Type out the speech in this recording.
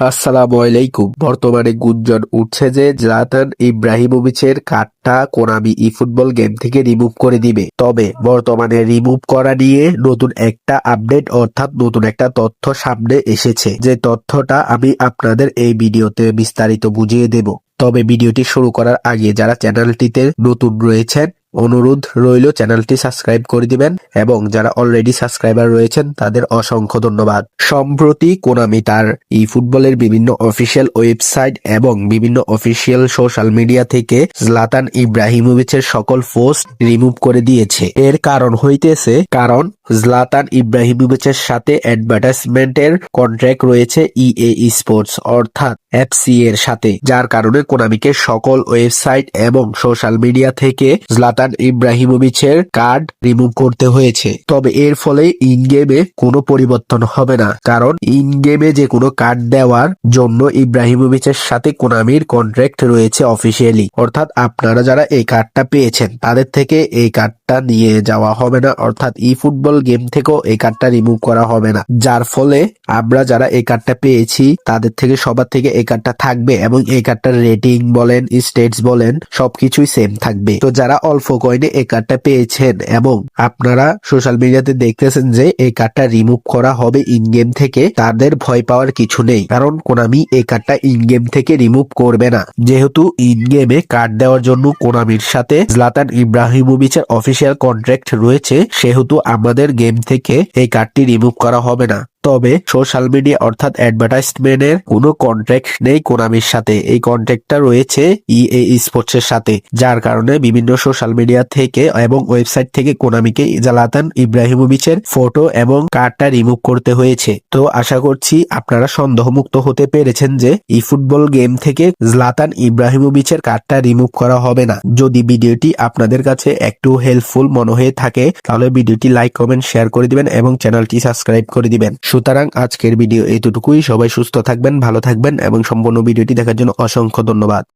আসসালামু আলাইকুম। বর্তমানে গুঞ্জন উঠছে যে জলাতান ইব্রাহিমোভিচের কার্ডটা কোনামি ই ফুটবল গেম থেকে রিমুভ করে দিবে। তবে বর্তমানে রিমুভ করা নিয়ে নতুন একটা আপডেট অর্থাৎ নতুন একটা তথ্য সামনে এসেছে। যে তথ্যটা আমি আপনাদের এই ভিডিওতে বিস্তারিত বুঝিয়ে দেব। তবে ভিডিওটি শুরু করার আগে যারা চ্যানেলটিতে নতুন রয়েছেন অনুরোধ রইল চ্যানেলটি সাবস্ক্রাইব করে দিবেন এবং যারা অলরেডি সাবস্ক্রাইবার রয়েছেন, তাদের অসংখ্য ধন্যবাদ। সম্প্রতি কোনামি তার ই ফুটবলের বিভিন্ন অফিসিয়াল ওয়েবসাইট এবং বিভিন্ন অফিসিয়াল সোশ্যাল মিডিয়া থেকে জলাতান ইব্রাহিমোভিচের সকল পোস্ট রিমুভ করে দিয়েছে। এর কারণ হইতেছে, কারণ জলাতান ইব্রাহিমোভিচের সাথে অ্যাডভার্টাইজমেন্টের কন্ট্রাক্ট রয়েছে ইএ স্পোর্টস অর্থাৎ এফসি এর সাথে, যার কারণে কোনামিকে সকল ওয়েবসাইট এবং সোশ্যাল মিডিয়া থেকে জলাতান ইব্রাহিমোভিচের কার্ড রিমুভ করতে হয়েছে। তবে এর ফলে ইন গেমে কোনো পরিবর্তন হবে না। কারণ ইন গেমে যে কোনো কার্ড দেওয়ার জন্য ইব্রাহিমোভিচের সাথে কোনামির কন্ট্রাক্ট রয়েছে অফিসিয়ালি। অর্থাৎ আপনারা যারা এই কার্ডটা পেয়েছেন, তাদের থেকে এই কার্ডটা নিয়ে যাওয়া হবে না। অর্থাৎ ই ফুটবল গেম থেকেও এই কার্ডটা রিমুভ করা হবে না। যার ফলে আমরা যারা এই কার্ডটা পেয়েছি, তাদের থেকে সবার থেকে এই কার্ডটা থাকবে এবং এই কার্ডটার রেটিং বলেন, স্টেটস বলেন, সবকিছুই সেম থাকবে। তো যারা অল্প কয়েনে এই কার্ডটা পেয়েছেন এবং আপনারা সোশ্যাল মিডিয়াতে দেখতেছেন যে এই কার্ডটা রিমুভ করা হবে ইন গেম থেকে, তাদের ভয় পাওয়ার কিছু নেই। কারণ কোনামি এই কার্ডটা ইন গেম থেকে রিমুভ করবে না। যেহেতু ইন গেমে কার্ড দেওয়ার জন্য কোনামির সাথে জলাতান ইব্রাহিমোভিচের অফিসিয়াল কন্ট্রাক্ট রয়েছে, সেহেতু আমাদের গেম থেকে এই কার্ডটি রিমুভ করা হবে না। তবে সোশ্যাল মিডিয়া অর্থাৎ অ্যাডভার্টাইজমেন্টের কোনো কন্ট্রাক্ট নেই কোনামির সাথে। এই কন্ট্রাক্টটা রয়েছে ইএ স্পোর্টস এর সাথে, যার কারণে বিভিন্ন সোশ্যাল মিডিয়া থেকে এবং ওয়েবসাইট থেকে কোনামিকে জালাতান ইব্রাহিমোভিচের ফটো এবং কার্ডটা রিমুভ করতে হয়েছে। তো আশা করছি আপনারা সন্দেহমুক্ত হতে পেরেছেন যে ই ফুটবল গেম থেকে জলাতান ইব্রাহিমোভিচের কার্ডটা রিমুভ করা হবে না। যদি ভিডিওটি আপনাদের কাছে একটু হেল্পফুল মনে হয়ে থাকে, তাহলে ভিডিওটি লাইক কমেন্ট শেয়ার করে দিবেন এবং চ্যানেলটি সাবস্ক্রাইব করে দিবেন। সুতরাং আজকের ভিডিও এতটুকুই। সবাই সুস্থ থাকবেন, ভালো থাকবেন এবং সম্পূর্ণ ভিডিওটি দেখার জন্য অসংখ্য ধন্যবাদ।